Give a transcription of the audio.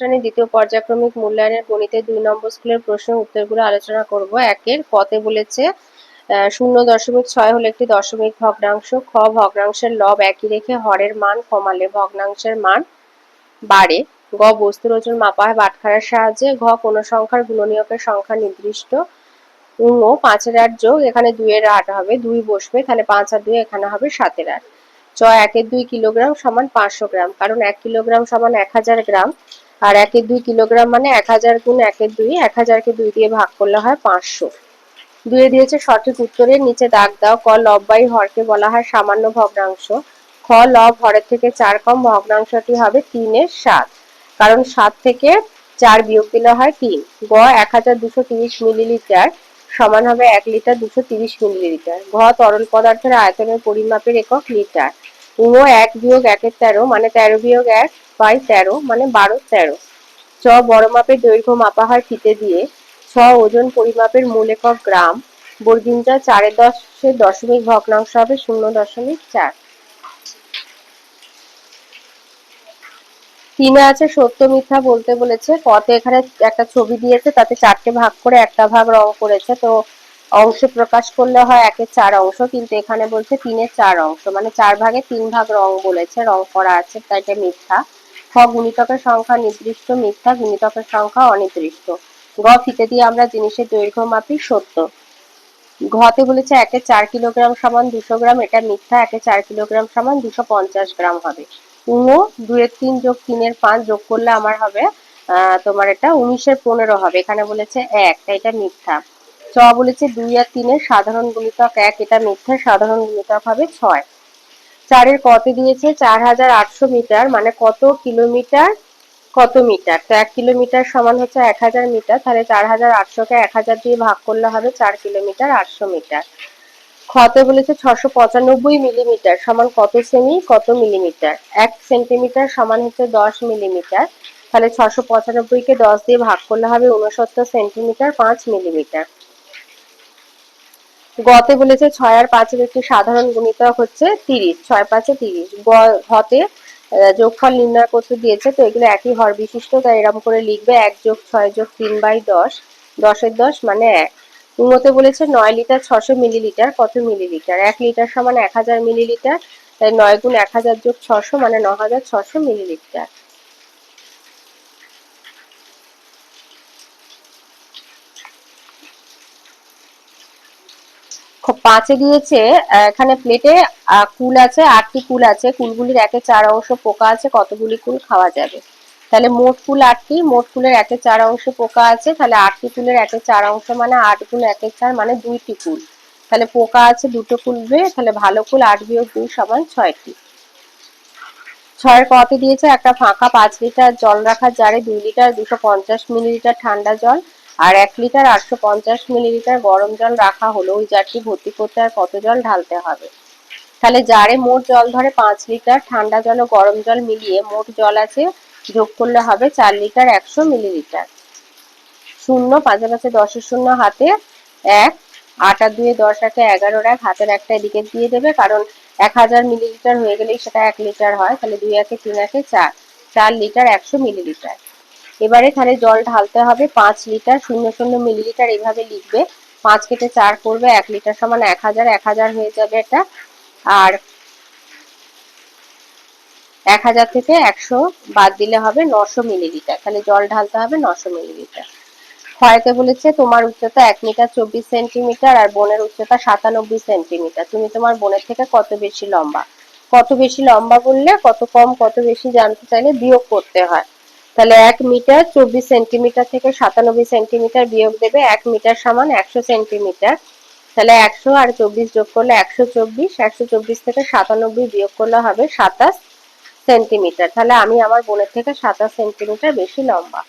শ্রেণির দ্বিতীয় পর্যায়ক্রমিক মূল্যায়নের গণিতের দুই নম্বর স্কুলের প্রশ্নের উত্তরগুলো আলোচনা করব। একের কতে বলেছে শূন্য দশমিক ছয় হলো একটি দশমিক ভগ্নাংশ, খ ভগ্নাংশের লব একই রেখে হরের মান কমালে ভগ্নাংশের মান বাড়ে। গ বস্তুর ওজন মাপা হয় বাটখারার সাহায্যে। ঘ কোন সংখ্যার গুণনীয়কের সংখ্যা নির্দিষ্ট। উঙ্গ পাঁচের আট যোগ, এখানে দুইয়ের আট হবে, দুই বসবে, তাহলে পাঁচ আর দুই এখানে হবে সাতের আট। চ, একের দুই কিলোগ্রাম সমান পাঁচশো গ্রাম, কারণ এক কিলোগ্রাম সমান এক হাজার গ্রাম। আর একের দুই কিলোগ্রাম মানে এক হাজার গুণ একের দুই, এক হাজারকে দুই দিয়ে ভাগ করলে হয় পাঁচশো। দুয়ে দিয়েছে সঠিক উত্তরের নিচে দাগ দাও, ক লব বাই হরকে বলা হয় সামান্য ভগ্নাংশ। খ লব হরের থেকে চার কম, ভগ্নাংশটি হবে তিনের সাত। কারণ সাত থেকে চার বিয়োগ দিলে হয় তিন। গ এক হাজার দুশো তিরিশ মিলিলিটার সমান হবে এক লিটার দুশো তিরিশ মিলিলিটার। ঘ তরল পদার্থের আয়তনের পরিমাপের একক লিটার। উঙ এক বিয়োগ একের তেরো মানে তেরো বিয়োগ এক বাই তেরো মানে বারো তেরো। চ বড় মাপের দৈর্ঘ্য মাপা হয় ফিতে দিয়ে। ছ ওজন পরিমাপের মূল একক গ্রাম। বর্গিনটা দশমিক ভগ্নাংশ হবে শূন্য দশমিক চার। তিনে আছে সত্য মিথ্যা বলতে বলেছে। কতে এখানে একটা ছবি দিয়েছে, তাতে চারটে ভাগ করে একটা ভাগ রং করেছে। তো অংশে প্রকাশ করলে হয় একের চার অংশ, কিন্তু এখানে বলছে তিনের চার অংশ। মানে চার ভাগে তিন ভাগ রং বলেছে, রং করা আছে তাই এটা মিথ্যা। খ, গুণিতকের সংখ্যা নির্দিষ্ট, মিথ্যা, গুণিতকের সংখ্যা অনির্দিষ্ট। গ ফিতে দিয়ে আমরা জিনিসের দৈর্ঘ্য মাপি, সত্য। ঘতে বলেছে একে চার কিলোগ্রাম সমান দুশো গ্রাম, এটা মিথ্যা, একে চার কিলোগ্রাম সমান দুশো পঞ্চাশ গ্রাম হবে। উনো দুয়ের তিন যোগ তিনের পাঁচ যোগ করলে আমার হবে তোমার এটা উনিশের পনেরো হবে। এখানে বলেছে এক এটা মিথ্যা। চ বলেছে দুই আর তিনের সাধারণ গুণিতক এক, এটা মিথ্যা, সাধারণ গুণিতক হবে ছয়। চারের কতে দিয়েছে চার হাজার আটশো মিটার মানে কত কিলোমিটার? কত মিটার? তো এক কিলোমিটার সমান হচ্ছে এক হাজার মিটার, তাহলে চার হাজার আটশোকে এক হাজার দিয়ে ভাগ করলে হবে চার কিলোমিটার আটশো মিটার। খতে বলেছে ছশো পঁচানব্বই মিলিমিটার সমান কত সেমি? কত মিলিমিটার? এক সেন্টিমিটার সমান হচ্ছে দশ মিলিমিটার, তাহলে ছশো পঁচানব্বই কে দশ দিয়ে ভাগ করলে হবে উনসত্তর সেন্টিমিটার পাঁচ মিলিমিটার। গতে বলেছে ছয় আর পাঁচের একটি সাধারণ গুণিতক হচ্ছে তিরিশ। ছয়, পাঁচে তিরিশ। গ- ঘতে যোগফল নির্ণয় করতে দিয়েছে, তো এগুলো একই হর বিশিষ্ট, তাই এরকম করে লিখবে এক যোগ ছয় যোগ তিন বাই দশ। দশের দশ মানে এক। উন্নতে বলেছে নয় লিটার ছশো মিলিলিটার, কত মিলিলিটার? এক লিটার সমান এক হাজার মিলিলিটার, তাই নয় গুণ এক হাজার যোগ ছশো মানে ন হাজার ছশো মিলিলিটার। পাঁচে দিয়েছে, এখানে প্লেটে কুল আছে, আটটি কুল আছে। কুলগুলির একে চার অংশ পোকা আছে, কতগুলি কুল খাওয়া যাবে? তাহলে মোট কুল আটটি, মোট কুলের একে চার অংশ পোকা আছে, তাহলে আটটি কুলের একে চার অংশ মানে আট গুণ একে চার মানে দুইটি কুল। তাহলে পোকা আছে, দুটো কুলবে তাহলে ভালো কুল আট বিয়োগ দুই সমান ছয়টি। ছয়ের কতে দিয়েছে একটা ফাঁকা পাঁচ লিটার জল রাখার জারে দুই লিটার, দুশো পঞ্চাশ মিলিলিটার ঠান্ডা জল। আর এক লিটার আটশো পঞ্চাশ মিলিলিটার গরম জল রাখা হলো। ওই জারটি ভর্তি করতে আর কত জল ঢালতে হবে? তাহলে জারে মোট জল ধরে পাঁচ লিটার, ঠান্ডা জল ও গরম জল মিলিয়ে মোট জল আছে, যোগ করলে হবে চার লিটার একশো মিলিলিটার। শূন্য, পাঁচে পাঁচে দশের শূন্য, হাতে এক, আট দুয়ে দশ, একে এগারোর এক হাতের একটা এদিকে দিয়ে দেবে, কারণ এক হাজার মিলিলিটার হয়ে গেলেই সেটা এক লিটার হয়, তাহলে দুই একে তিন একে চার। চার লিটার একশো মিলিলিটার। এবারে এখানে জল ঢালতে হবে পাঁচ লিটার, শূন্য শূন্য মিলিলিটার এইভাবে লিখবে। পাঁচ কেটে চার করবে, এক লিটার সমান এক হাজার এক হাজার হয়ে যাবে এটা। আর এক হাজার থেকে একশো বাদ দিলে হবে নশো মিলিলিটার। তাহলে জল ঢালতে হবে নশো মিলিলিটার। ক্ষয়তে বলেছে তোমার উচ্চতা এক মিটার চব্বিশ সেন্টিমিটার আর বোনের উচ্চতা সাতানব্বই সেন্টিমিটার। তুমি তোমার বোনের থেকে কত বেশি লম্বা? কত বেশি লম্বা বললে কত কম, কত বেশি জানতে চাইলে বিয়োগ করতে হয়। তাহলে এক মিটার চব্বিশ সেন্টিমিটার থেকে সাতানব্বই সেন্টিমিটার বিয়োগ দেবে এক মিটার সমান একশো সেন্টিমিটার। তাহলে একশো আর চব্বিশ যোগ করলে একশো চব্বিশ একশো চব্বিশ থেকে সাতানব্বই বিয়োগ করলে হবে সাতাশ সেন্টিমিটার। তাহলে আমি আমার বোনের থেকে সাতাশ সেন্টিমিটার বেশি লম্বা।